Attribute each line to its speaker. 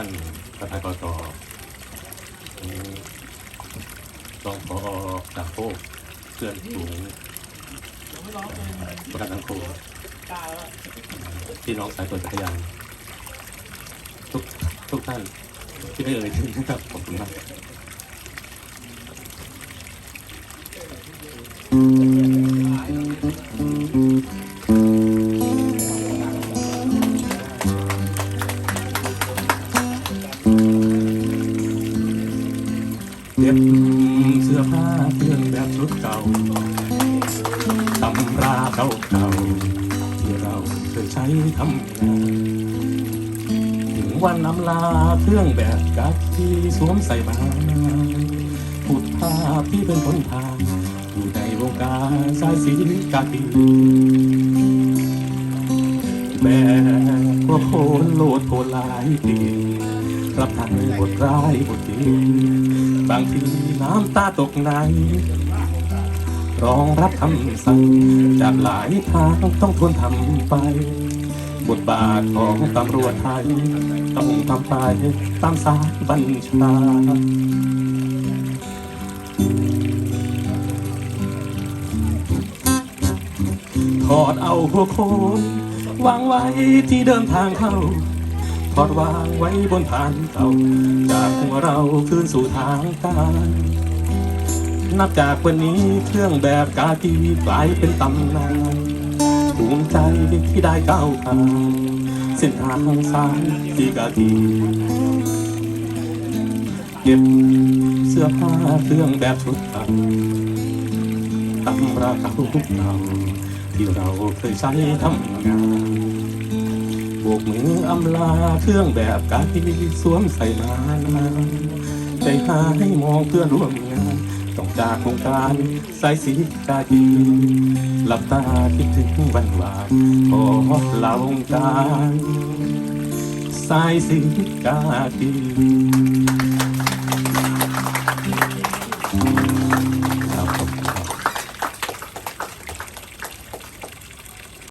Speaker 1: ท่านประธานกตรองพอจากโคกเพื่อนสูงประธานสังคมที่น้องสายตรวจจักรยานทุกทุกท่านที่ได้เอ่ยถึงนะครับขอบคุณมาก เก็บเสื้อผ้าเพื่อนแบบชุดเก่าตำราเก่าเก่าๆที่เราเคยใช้ทำงานถึงวันน้ำลาเครื่องแบบกับที่สวมใส่มาพูดภาพที่เป็นคนทางอยู่ในวงการสายสีกากีแบกว่าโคนโลดโผลายปี รับทางบทร้ายบทดีบางทีน้ำตาตกในรองรับคำสั่งจากหลายทางต้องทนทำไป บทบาทของตำรวจไทยต้องทำไปตามสายบัญชาถอดเอาหัวโคนวางไว้ที่เดิมทางเข้า อดวางไว้บนผ่านเก่าจากหัวเราคืนสู่ทางการนับจากวันนี้เครื่องแบบกากีกลายเป็นตำนานภูมิใจที่ได้ก้าวผ่านเส้นทางสายที่กากีเก็บเสื้อผ้าเครื่องแบบชุดเก่าตำราเก่าทุกเก่าที่เราเคยใช้ทำงาน กมืออำลาเครื่องแบบกากีสวมใส่มานานใจหายให้มองเพื่อนร่วมงานต้องจากวงการสายสีกาดีหลับตาคิดถึงวันวานขอลาวงการสายสีกาดี